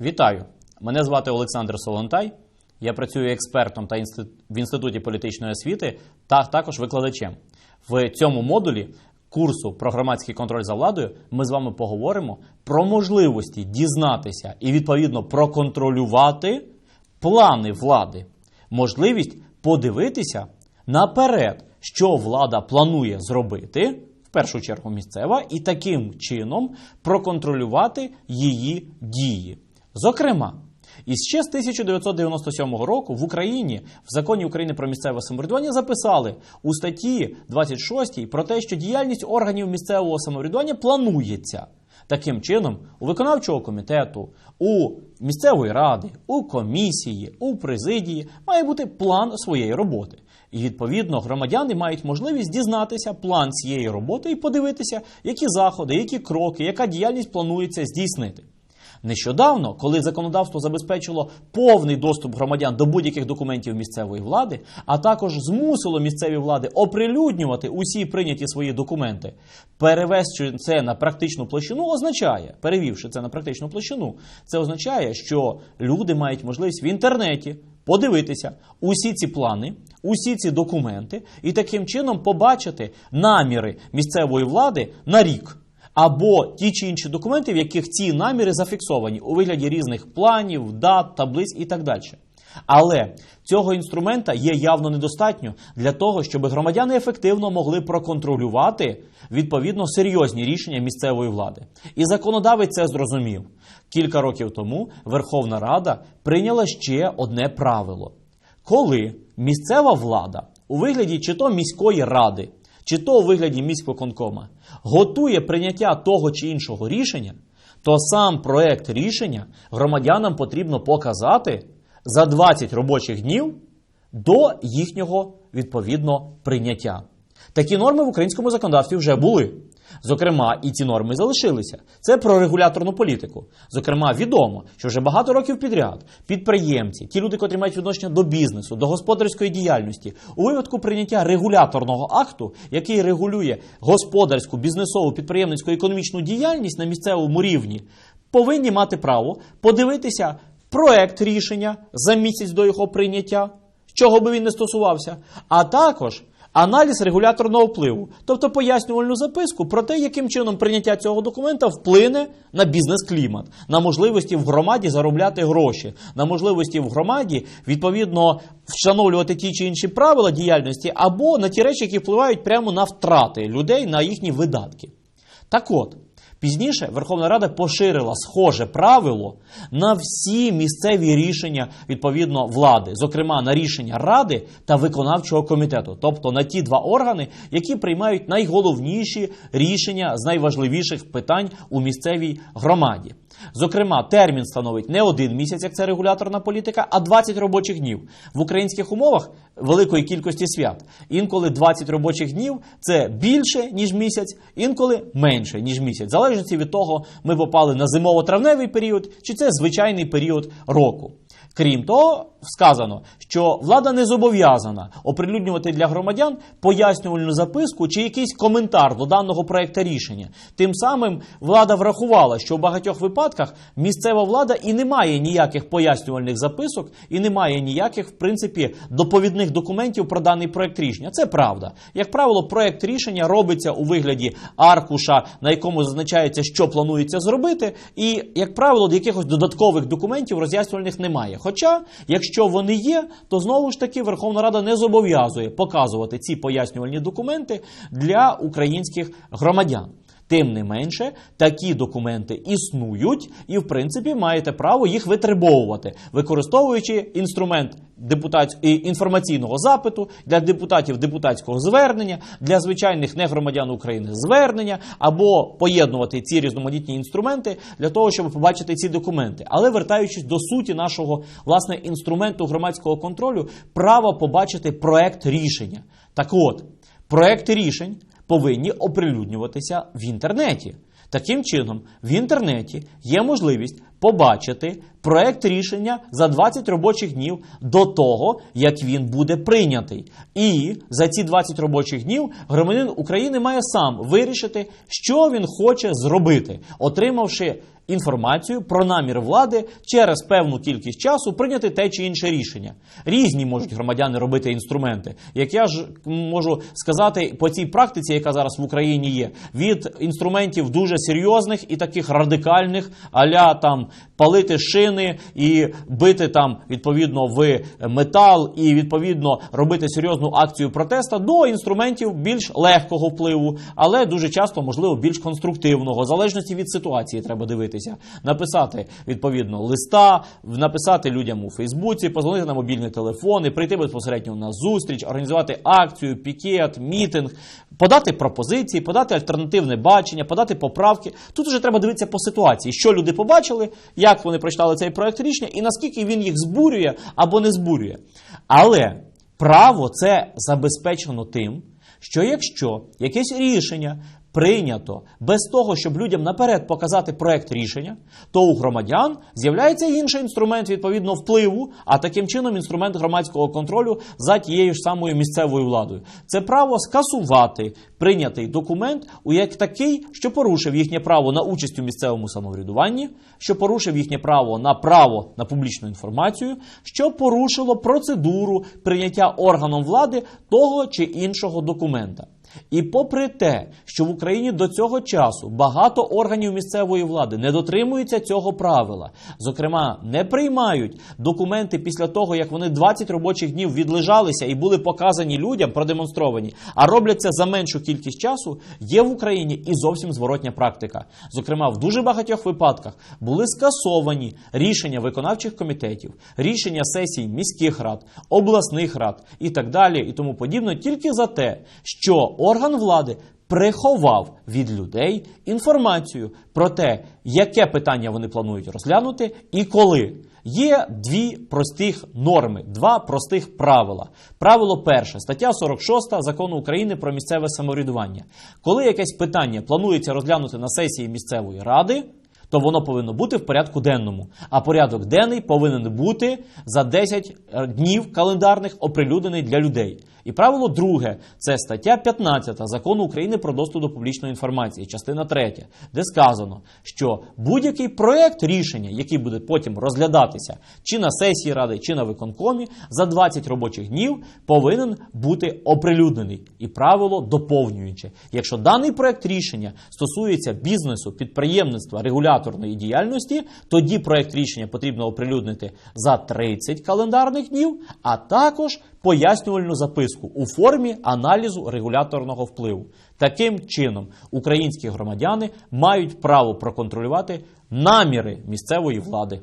Вітаю! Мене звати Олександр Солонтай. Я працюю експертом та інститу- в Інституті політичної освіти та також викладачем. В цьому модулі курсу про громадський контроль за владою ми з вами поговоримо про можливості дізнатися і відповідно проконтролювати плани влади, можливість подивитися наперед, що влада планує зробити, в першу чергу місцева, і таким чином проконтролювати її дії. Зокрема, і ще з 1997 року в Україні в законі України про місцеве самоврядування записали у статті 26 про те, що діяльність органів місцевого самоврядування планується. Таким чином, у виконавчого комітету, у місцевої ради, у комісії, у президії має бути план своєї роботи. І відповідно громадяни мають можливість дізнатися план цієї роботи і подивитися, які заходи, які кроки, яка діяльність планується здійснити. Нещодавно, коли законодавство забезпечило повний доступ громадян до будь-яких документів місцевої влади, а також змусило місцеві влади оприлюднювати усі прийняті свої документи, перевести це на практичну площину означає, перевівши це на практичну площину, це означає, що люди мають можливість в інтернеті подивитися усі ці плани, усі ці документи і таким чином побачити наміри місцевої влади на рік або ті чи інші документи, в яких ці наміри зафіксовані у вигляді різних планів, дат, таблиць і так далі. Але цього інструмента є явно недостатньо для того, щоб громадяни ефективно могли проконтролювати відповідно серйозні рішення місцевої влади. І законодавець це зрозумів. Кілька років тому Верховна Рада прийняла ще одне правило: коли місцева влада у вигляді чи то міської ради, чи то у вигляді міськвиконкома готує прийняття того чи іншого рішення, то сам проект рішення громадянам потрібно показати за 20 робочих днів до їхнього відповідно прийняття. Такі норми в українському законодавстві вже були. Зокрема, і ці норми залишилися. Це про регуляторну політику. Зокрема, відомо, що вже багато років підряд підприємці, ті люди, котрі мають відношення до бізнесу, до господарської діяльності, у випадку прийняття регуляторного акту, який регулює господарську, бізнесову, підприємницьку економічну діяльність на місцевому рівні, повинні мати право подивитися проект рішення за місяць до його прийняття, чого би він не стосувався, а також аналіз регуляторного впливу, тобто пояснювальну записку про те, яким чином прийняття цього документа вплине на бізнес-клімат, на можливості в громаді заробляти гроші, на можливості в громаді відповідно встановлювати ті чи інші правила діяльності або на ті речі, які впливають прямо на втрати людей на їхні видатки. Так от. Пізніше Верховна Рада поширила схоже правило на всі місцеві рішення відповідно влади, зокрема на рішення ради та виконавчого комітету, тобто на ті два органи, які приймають найголовніші рішення з найважливіших питань у місцевій громаді. Зокрема, термін становить не один місяць, як це регуляторна політика, а 20 робочих днів в українських умовах великої кількості свят. Інколи 20 робочих днів це більше ніж місяць, інколи менше ніж місяць. Залежно від того, ми попали на зимово-травневий період чи це звичайний період року. Крім того, сказано, що влада не зобов'язана оприлюднювати для громадян пояснювальну записку чи якийсь коментар до даного проекту рішення. Тим самим влада врахувала, що в багатьох випадках місцева влада і не має ніяких пояснювальних записок, і не має ніяких, в принципі, доповідних документів про даний проект рішення. Це правда. Як правило, проект рішення робиться у вигляді аркуша, на якому зазначається, що планується зробити, і, як правило, якихось додаткових документів роз'яснювальних немає. Хоча, якщо вони є, то знову ж таки Верховна Рада не зобов'язує показувати ці пояснювальні документи для українських громадян. Тим не менше, такі документи існують, і, в принципі, маєте право їх витребовувати, використовуючи інструмент депутат... інформаційного запиту для депутатів депутатського звернення, для звичайних негромадян України звернення, або поєднувати ці різноманітні інструменти для того, щоб побачити ці документи. Але вертаючись до суті нашого власне інструменту громадського контролю, право побачити проект рішення. Так от, проекти рішень повинні оприлюднюватися в інтернеті. Таким чином, в інтернеті є можливість побачити проект рішення за 20 робочих днів до того, як він буде прийнятий. І за ці 20 робочих днів громадянин України має сам вирішити, що він хоче зробити, отримавши інформацію про намір влади через певну кількість часу прийняти те чи інше рішення. Різні можуть громадяни робити інструменти. Як я ж можу сказати по цій практиці, яка зараз в Україні є, від інструментів дуже серйозних і таких радикальних, аля там палити шини і бити там відповідно в метал, і відповідно робити серйозну акцію протеста, до інструментів більш легкого впливу, але дуже часто можливо більш конструктивного, в залежності від ситуації треба дивитися, написати відповідно листа, написати людям у Фейсбуці, позвонити на мобільні телефони, прийти безпосередньо на зустріч, організувати акцію, пікет, мітинг, подати пропозиції, подати альтернативне бачення, подати поправки. Тут вже треба дивитися по ситуації, що люди побачили, як вони прочитали цей проект рішення і наскільки він їх збурює або не збурює. Але право це забезпечено тим, що якщо якесь рішення прийнято без того, щоб людям наперед показати проект рішення, то у громадян з'являється інший інструмент відповідно впливу, а таким чином інструмент громадського контролю за тією ж самою місцевою владою. Це право скасувати прийнятий документ у як такий, що порушив їхнє право на участь у місцевому самоврядуванні, що порушив їхнє право на право на публічну інформацію, що порушило процедуру прийняття органом влади того чи іншого документа. І попри те, що в Україні до цього часу багато органів місцевої влади не дотримуються цього правила, зокрема, не приймають документи після того, як вони 20 робочих днів відлежалися і були показані людям, продемонстровані, а роблять це за меншу кількість часу, є в Україні і зовсім зворотня практика. Зокрема, в дуже багатьох випадках були скасовані рішення виконавчих комітетів, рішення сесій міських рад, обласних рад і так далі, і тому подібне, тільки за те, що орган влади приховав від людей інформацію про те, яке питання вони планують розглянути і коли. Є дві простих норми, два простих правила. Правило перше, стаття 46 закону України про місцеве самоврядування. Коли якесь питання планується розглянути на сесії місцевої ради, то воно повинно бути в порядку денному. А порядок денний повинен бути за 10 днів календарних оприлюднений для людей. І правило друге це стаття 15 закону України про доступ до публічної інформації, частина 3, де сказано, що будь-який проект рішення, який буде потім розглядатися чи на сесії ради, чи на виконкомі, за 20 робочих днів повинен бути оприлюднений. І правило доповнююче. Якщо даний проект рішення стосується бізнесу, підприємництва, регуляторної діяльності, тоді проект рішення потрібно оприлюднити за 30 календарних днів, а також пояснювальну записку у формі аналізу регуляторного впливу. Таким чином, українські громадяни мають право проконтролювати наміри місцевої влади.